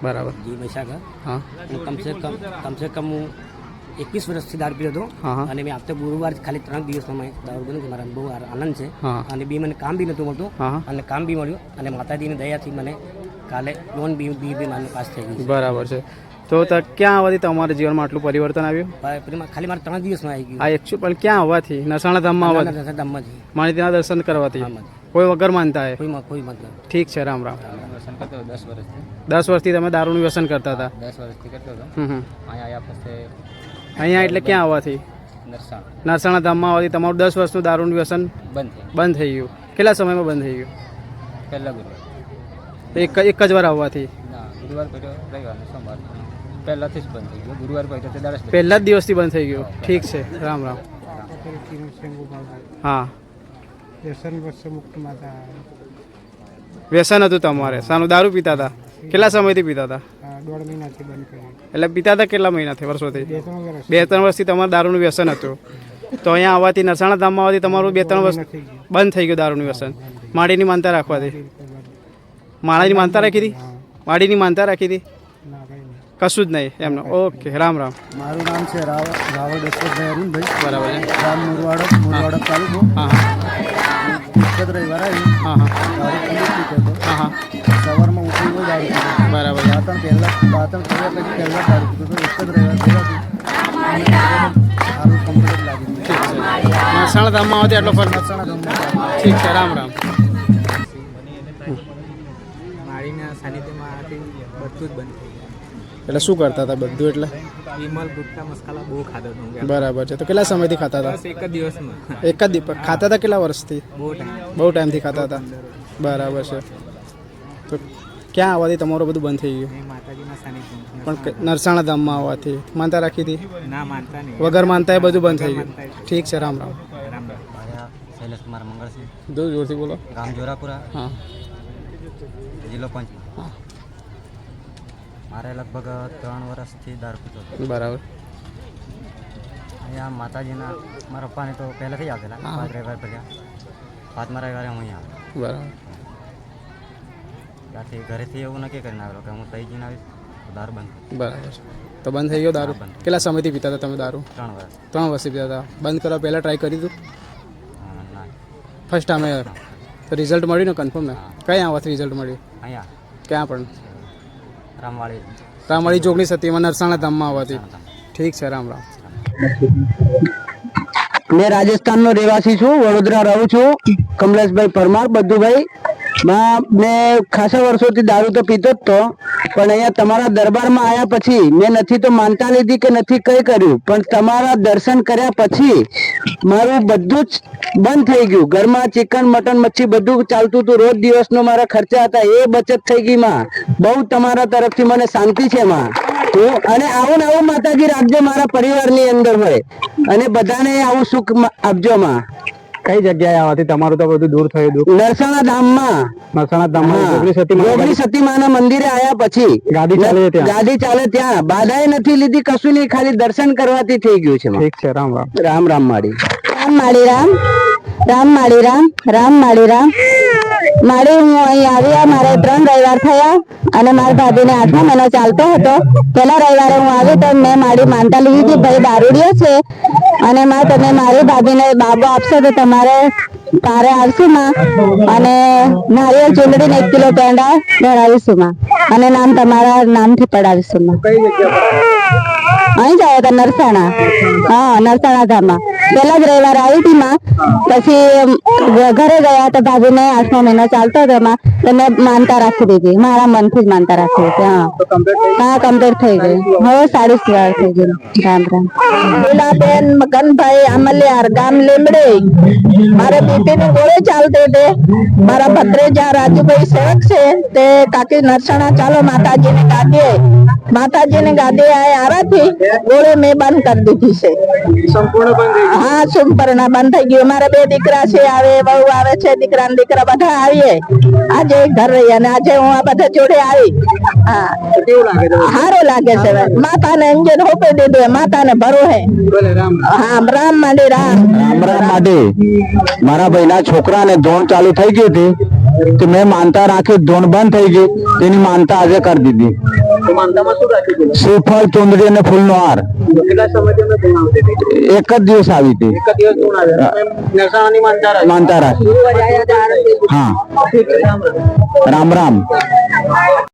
બરાબર જી હા અને કમસે કમ કમસે કમ હું એકવીસ વર્ષથી દારૂ પીધો હતો અને મેં આવતે ગુરુવાર ખાલી ત્રણ દિવસમાં મેં દારૂ બન્યું મારા બહુ આનંદ છે અને બી મને કામ બી નહોતું મળતું અને કામ બી મળ્યું અને માતાજીની દયાથી મને કાલે લોન બી બી બી મને પાસ થઈ ગઈ બરાબર છે તો ત- ક્યાં આવવાથી તમારા જીવનમાં આટલું પરિવર્તન આવ્યું? ખાલી મારે ત્રણ દિવસમાં આવી ગયું. આ એકચ્યુઅલ પણ ક્યાં આવવાથી? નસાણા ધામમાં આવવાથી? મારી ત્યાં દર્શન કરવાથી? કોઈ વગર માનતા હે? કોઈ કોઈ મતલબ ઠીક છે રામ રામ. દસ વર્ષથી. દસ વર્ષથી તમે દારૂનું વ્યસન કરતા હતા? દસ વર્ષથી કરતો હતો. અહીંયા પછી અહીંયા એટલે ક્યાં આવવાથી? નરસાણ. નરસાણા ધામમાં આવવાથી તમારું દસ વર્ષનું દારૂનું વ્યસન બંધ થઈ બંધ થઈ ગયું. કેટલા સમયમાં બંધ થઈ ગયું? પહેલા ગુરુવાર. એક એક જ વાર આવવાથી? ના ગુરુવાર પહેલો રવિવાર સોમવાર પહેલાથી જ બંધ થઈ ગયો. ગુરુવાર પહેલો તે દરસ પહેલા જ દિવસથી બંધ થઈ ગયું. ઠીક છે. રામ રામ. હા. વ્યસન વર્ષ મુક્ત માતા વ્યસન હતું તમારે. સાનું દારૂ પીતા હતા કેટલા સમયથી પીતા હતા દોઢ મહિનાથી બંધ કર્યું એટલે પીતા હતા કેટલા મહિનાથી વર્ષોથી? બે ત્રણ વર્ષથી તમારું દારૂનું વ્યસન હતું. તો અહીંયા આવવાથી નરસાણા ધામમાં આવવાથી તમારું બે ત્રણ વર્ષ બંધ થઈ ગયું દારૂનું વ્યસન. માડીની માનતા રાખવાથી. માળાની માનતા રાખી હતી? માડીની માનતા રાખી હતી? કશું જ નહીં એમનો. ઓકે રામ રામ. મારું નામ છે રાવ રાવળ ઈશ્વરભાઈ અરુણભાઈ બરાબર છે. ગામ મુરવાડો મુરવાડો તાલુકો. હા હા. રવિવાર આવ્યું હા હા. હા હા. સવારમાં ઉઠી દારૂ બરાબર દાંતણ પહેલા દાંતણ કર્યા પછી પહેલા દારૂ પીતો હતો. એક જ રવિવાર પહેલાથી સારું કમ્પ્લીટ લાગી નરસાણા ધામમાં આવવાથી આટલો ફરક. મહેસાણા ગામમાં ઠીક છે રામ રામ. માળીના સાનિધ્યમાં બધું જ ગયું એટલે શું કરતા હતા બધું એટલે? વિમલ ગુટકા મસાલા બહુ ખાતો હતો બરાબર છે. તો કેટલા સમયથી ખાતા હતા? એક જ દિવસમાં. એક જ દિવસ. ખાતા હતા કેટલા વર્ષથી? બહુ ટાઈમ. બહુ ટાઈમથી ખાતા હતા. બરાબર છે. તો ક્યાં આવવાથી તમારું બધું બંધ થઈ ગયું? મેં માતાજીના સાનિધ્યમાં પણ નરસાણા ધામમાં આવવાથી. માનતા રાખી હતી? ના માનતા નહીં. વગર માનતા એ બધું બંધ થઈ ગયું. ઠીક છે રામ રામ. રામ રામ. શૈલેષ કુમાર મંગળસિંહ જો જોરથી બોલો. ગામ જોરાપુરા. હા. જિલ્લો પંચ. હા. મારે લગભગ ત્રણ વર્ષથી દારૂ પીતો હતો બરાબર. અહીંયા માતાજીના મારા પપ્પાને તો પહેલાંથી આવેલા હા. પાંચ રવિવાર પહેલાં. પાંચમા રવિવારે હું અહીંયા આવ્યો. બરાબર. ત્યાંથી ઘરેથી એવું નક્કી કરીને આવેલો કે હું તઈ જઈને આવીશ દારૂ બંધ બરાબર. તો બંધ થઈ ગયો દારૂ? બંધ. કેટલા સમયથી પીતા હતા તમે દારૂ? ત્રણ વર્ષ. ત્રણ વર્ષથી પીતા હતા. બંધ કરવા પહેલાં ટ્રાય કરી દીધું ના. ફર્સ્ટ ટાઈમે તો રિઝલ્ટ મળ્યું ને કન્ફર્મ ને? કઈ આવવાથી રિઝલ્ટ મળ્યું? અહીંયા. ક્યાં પણ? રામવાળી. રામવાડી ચોકની સતીમાં નરસાણા ધામમાં આવવાથી. ઠીક છે રામ રામ. મેં રાજસ્થાનનો રહેવાસી છું વડોદરા રહું છું કમલેશભાઈ પરમાર બધુભાઈ માં, મેં ખાસા વર્ષોથી દારૂ તો પીતો જ તો, પણ અહીંયા તમારા દરબારમાં આવ્યા પછી મેં નથી તો માનતા લીધી કે નથી કઈ કર્યું. પણ તમારા દર્શન કર્યા પછી મારું બધું જ બંધ થઈ ગયું. ઘરમાં ચિકન, મટન, મચ્છી બધું ચાલતું હતું. રોજ દિવસનો મારા ખર્ચા હતા. એ બચત થઈ ગઈ માં. બહુ તમારા તરફથી મને શાંતિ છે માં. અને આવું ને આવું માતાજી રાખજો મારા પરિવારની અંદર હોય. અને બધાને આવું સુખ આપજો માં. કઈ જગ્યાએ આવવાથી તમારું તો બધું દૂર થયું દુઃખ નરસાણા ધામમાં. નરસાણા ધામમાં જોગણી સતીમાં જોગણી સતીમાના મંદિરે આયા પછી. ગાડી ચાલે ત્યાં? ગાડી ચાલે ત્યાં. બાધાએ નથી લીધી કશું નહીં. ખાલી દર્શન કરવાથી થઈ ગયું છે ઠીક છે રામ રામ. રામ રામ માળી. રામ માળી રામ. રામ માળી રામ. રામ માળી રામ. માળી હું અહીં આવી મારે ત્રણ રવિવાર થયા અને મારા ભાભીને આઠમો મહિનો ચાલતો હતો. પેલા રવિવારે હું આવી તો મેં મારી માનતા લીધી હતી ભાઈ દારૂડિયો છે અને માં તમે મારી ભાભીને બાબો આપશો તો તમારે તારે આવશું માં. અને નારિયેળ ચૂંદડીને એક કિલો પેંડા ધરાવીશું માં. અને નામ તમારા નામથી પડાવીશું માં. અહીં જ આવ્યા હતા નરસાણા. હા નરસાણા ધામમાં. પેલા જ રવિવાર આવી હતી માં. પછી ઘરે ગયા તો ભાભીને આઠમો મહિનો ચાલતો હતો એમાં. તો મેં માનતા રાખી દીધી. મારા મનથી જ માનતા રાખી દીધી હા. હા કમ્પ્લીટ થઈ ગઈ. હવે સાડી વાર થઈ ગઈ. રામ રામ. લીલાબેન મગનભાઈ અમલિયાર ગામ લીમડે મારે બીપી ની ગોળી ચાલતી હતી મારા ભત્રેજા રાજુભાઈ સેવક છે. તે કાકી નરસાણા ચાલો માતાજીની ગાદીએ. માતાજી ને ગાદે આરાથી ગોળે મેં બંધ કરી દીધી છે. હા સંપૂર્ણ બંધ થઈ ગયું. મારા બે દીકરા છે આવે બહુ આવે છે દીકરા ને દીકરા બધા આવીએ. આજે ઘર રહી અને આજે હું આ બધા જોડે આવી. સારું લાગે છે. માતાને અંજન હોપે દીધું માતાને ભરો હે. હા રામ માંડે રામ. રામ મારા ભાઈ ના છોકરા ને ધોણ ચાલુ થઈ ગયું હતું. તો મેં માનતા રાખ્યું ધોણ બંધ થઈ ગયું તેની માનતા આજે કરી દીધી. श्रीफळ तोंडडी आणि फुलनोहार एकच दिवस हवी ती. मानतारा हा. राम राम.